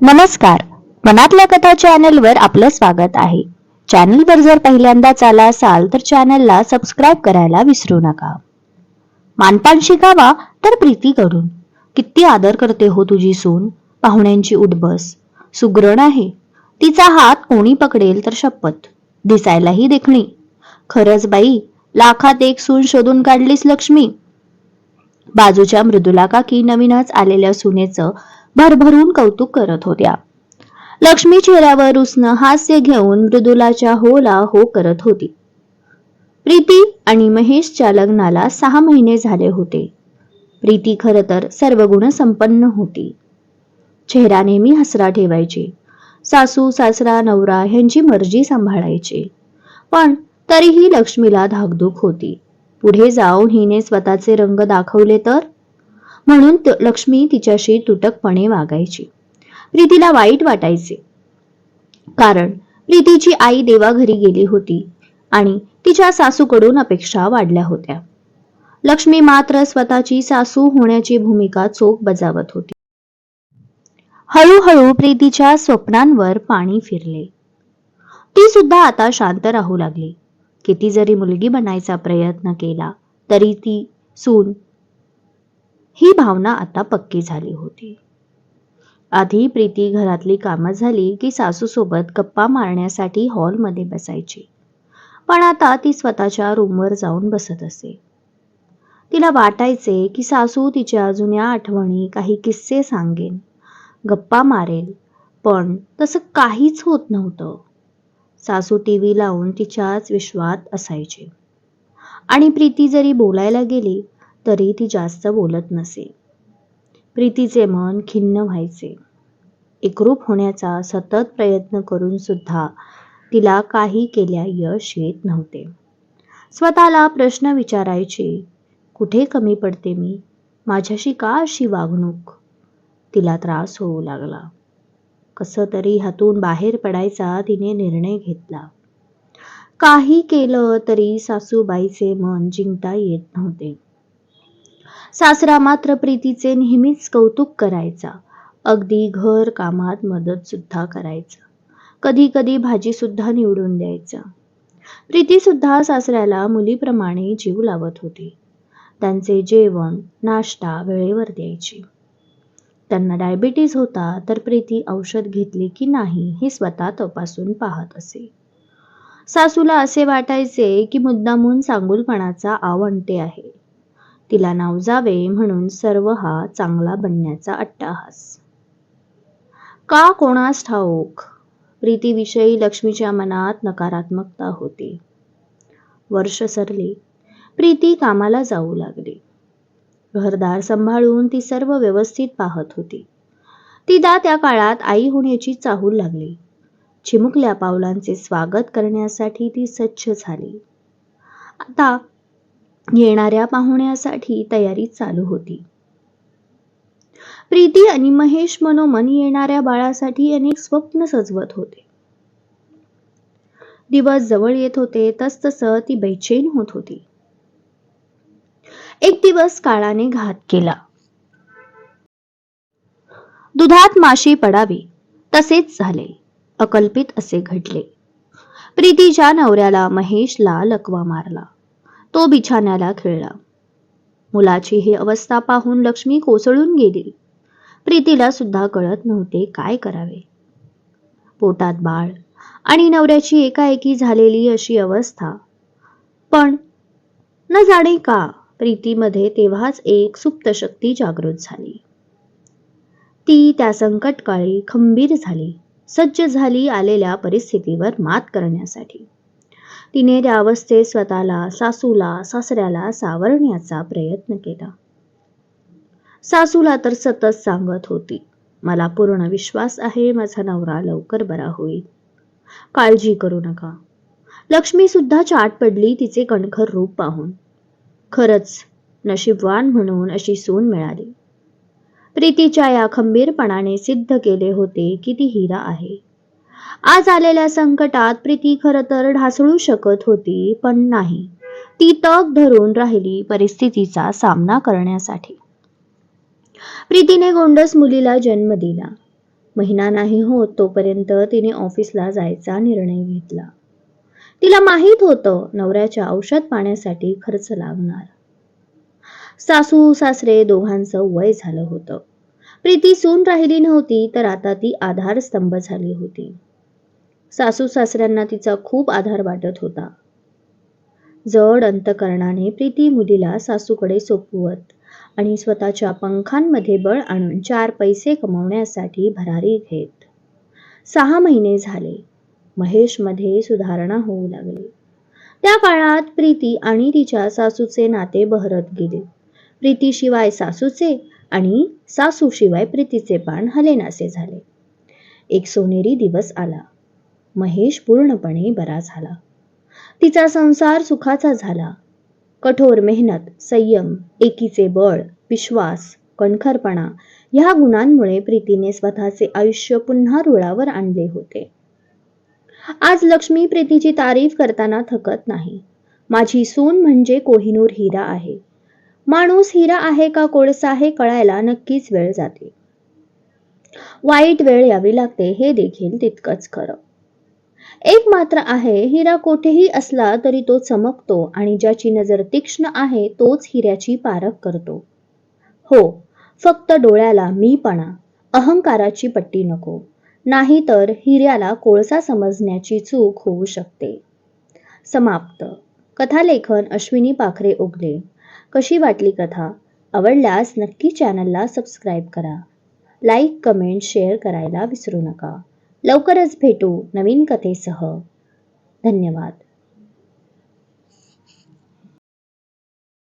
नमस्कार. मनातल्या कथा चॅनलवर आपलं स्वागत आहे. चॅनलवर जर पहिल्यांदाच आला असाल तर चॅनलला सबस्क्राईब करायला विसरू नका. मानपान शिकावा तर प्रीती करून. किती आदर करते हो तुझी सून पाहुण्यांची उठबस. सुग्रण आहे. तिचा हात कोणी पकडेल तर शपथ. दिसायलाही देखणी. खरंच बाई लाखात एक सून शोधून काढलीस लक्ष्मी. बाजूच्या मृदुला काकी नवीनच आलेल्या सुनेचं भरभरून कौतुक करत होत्या. लक्ष्मी चेहऱ्यावर उसनं हास्य घेऊन मृदुलाच्या होला हो करत होती. प्रीती आणि महेशच्या लग्नाला सहा महिने झाले होते. प्रीती खर तर सर्व गुण संपन्न होती. चेहरा नेहमी हसरा ठेवायची. सासू सासरा नवरा ह्यांची मर्जी सांभाळायची. पण तरीही लक्ष्मीला धाकधूक होती. पुढे जाऊन हिने स्वतःचे रंग दाखवले तर? म्हणून लक्ष्मी तिच्याशी तुटकपणे वागायची. प्रीतीला वाईट वाटायचे. कारण प्रीतीची आई देवाघरी गेली होती आणि तिच्या सासूकडून अपेक्षा वाढल्या होत्या. लक्ष्मी मात्र स्वतःची सासू होण्याची भूमिका चोख बजावत होती. हळूहळू प्रीतीच्या स्वप्नांवर पाणी फिरले. ती सुद्धा आता शांत राहू लागली. किती जरी मुलगी बनायचा प्रयत्न केला तरी ती सून ही भावना आता पक्की झाली होती. आधी प्रीती घरातली कामं झाली की सासूसोबत गप्पा मारण्यासाठी हॉलमध्ये बसायची. पण आता ती स्वतःच्या रूमवर जाऊन बसत असे. तिला वाटायचे की सासू तिच्या जुन्या आठवणी काही किस्से सांगेन गप्पा मारेल पण तसं काहीच होत नव्हतं. सासू टी व्ही लावून तिच्याच विश्वात असायचे. आणि प्रीती जरी बोलायला गेली तरी ती जास्त बोलत नसे. प्रीतीचे मन खिन्न व्हायचे. एकरूप होण्याचा सतत प्रयत्न करून सुद्धा तिला काही केल्या यश येत नव्हते. स्वतःला प्रश्न विचारायचे कुठे कमी पडते मी? माझ्याशी का अशी वागणूक? तिला त्रास होऊ लागला. कसं तरी हातून बाहेर पडायचा तिने निर्णय घेतला. काही केलं तरी सासूबाईचे मन जिंकता येत नव्हते. सासरा मात्र प्रीतीचे नेहमीच कौतुक करायचा. अगदी घर कामात मदत सुद्धा करायचा. कधी कधी भाजी सुद्धा निवडून द्यायचा. प्रीती सुद्धा सासऱ्याला मुलीप्रमाणे जीव लावत होती. त्यांचे जेवण नाश्ता वेळेवर द्यायची. त्यांना डायबिटीज होता तर प्रीती औषध घेतली की नाही हे स्वतः तपासून पाहत असे. सासूला असे वाटायचे की मुद्दामून सांगुलपणाचा आवंटे आहे. तिला नावजावे म्हणून सर्व हा चांगला बनण्याचा अट्टाहास. का कोणास ठाऊक? प्रीतीविषयी लक्ष्मीच्या मनात नकारात्मकता होती. वर्ष सरले. प्रीती कामाला जाऊ लागली. घरदार सांभाळून ती सर्व व्यवस्थित पाहत होती. तिला त्या काळात आई होण्याची चाहूल लागली. चिमुकल्या पावलांचे स्वागत करण्यासाठी ती सज्ज झाली. आता येणाऱ्या पाहुण्यासाठी तयारी चालू होती. प्रीती आणि महेश मनोमन येणाऱ्या बाळासाठी अनेक स्वप्न सजवत होते. दिवस जवळ येत होते तसतसं ती बैचेन होत होती. एक दिवस काळाने घात केला. दुधात माशी पडावी तसेच झाले. अकल्पित असे घडले. प्रीतीच्या नवऱ्याला महेशला लकवा मारला. तो बिछाण्याला खेळला. मुलाची ही अवस्था पाहून लक्ष्मी कोसळून गेली. प्रीतीला सुद्धा कळत नव्हते काय करावे. पोटात बाळ आणि नवऱ्याची एकाएकी झालेली अशी अवस्था. पण न जाणे का प्रीतीमध्ये तेव्हाच एक सुप्त शक्ती जागृत झाली. ती त्या संकटकाळी खंबीर झाली सज्ज झाली आलेल्या परिस्थितीवर मात करण्यासाठी. तिने त्या अवस्थेत स्वतःला सासूला सासऱ्याला सावरण्याचा प्रयत्न केला. सासूला तर सतत सांगत होती मला पूर्ण विश्वास आहे माझा नवरा लवकर बरा होईल. काळजी करू नका. लक्ष्मी सुद्धा चाट पडली तिचे कणखर रूप पाहून. खरंच नशीबवान म्हणून अशी सून मिळाली. प्रीतीच्या या खंबीरपणाने सिद्ध केले होते की ती हिरा आहे. आज आलेल्या संकटात प्रीती खरं तर ढासळू शकत होती पण नाही. ती तग धरून राहिली परिस्थितीचा सामना करण्यासाठी. प्रीतीने गोंडस मुलीला जन्म दिला. महिना नाही होत तोपर्यंत तिने ऑफिसला जायचा निर्णय घेतला. तिला माहीत होतं नवऱ्याच्या औषध पाण्यासाठी खर्च लागणार. सासू सासरे दोघांचं वय झालं होतं. प्रीती सून राहिली नव्हती तर आता ती आधारस्तंभ झाली होती. सासू सासऱ्यांना तिचा खूप आधार वाटत होता. जड अंतकरणाने प्रीती मुलीला सासूकडे सोपवत आणि स्वतःच्या पंखांमध्ये बळ आणून चार पैसे कमवण्यासाठी भरारी घेत. सहा महिने झाले. महेशमध्ये सुधारणा होऊ लागली. त्या काळात प्रीती आणि तिच्या सासूचे नाते बहरत गेले. प्रीतीशिवाय सासूचे आणि सासूशिवाय प्रीतीचे पान हलेनासे झाले. एक सोनेरी दिवस आला. महेश पूर्णपणे बरा झाला. तिचा संसार सुखाचा झाला. कठोर मेहनत संयम एकीचे बळ विश्वास कणखरपणा ह्या गुणांमुळे प्रीतीने स्वतःचे आयुष्य पुन्हा रुळावर आणले होते. आज लक्ष्मी प्रीतीची तारीफ करताना थकत नाही. माझी सून म्हणजे कोहिनूर हिरा आहे. माणूस हिरा आहे का कोळसा हे कळायला नक्कीच वेळ जाते. वाईट वेळ यावी लागते हे देखील तितकंच खरं. एक मात्र आहे हिरा कोठेही असला तरी तो चमकतो आणि ज्याची नजर तीक्ष्ण आहे तोच हिऱ्याची पारख करतो. हो फक्त डोळ्याला मीपणा अहंकाराची पट्टी नको. नाहीतर हिऱ्याला कोळसा समजण्याची चूक होऊ शकते. समाप्त. कथालेखन अश्विनी पाखरे उगले कशी वाटली कथा? आवडल्यास नक्की चॅनलला सबस्क्राईब करा. लाईक कमेंट शेअर करायला विसरू नका. लवकरच भेटू नवीन कथेसह. धन्यवाद.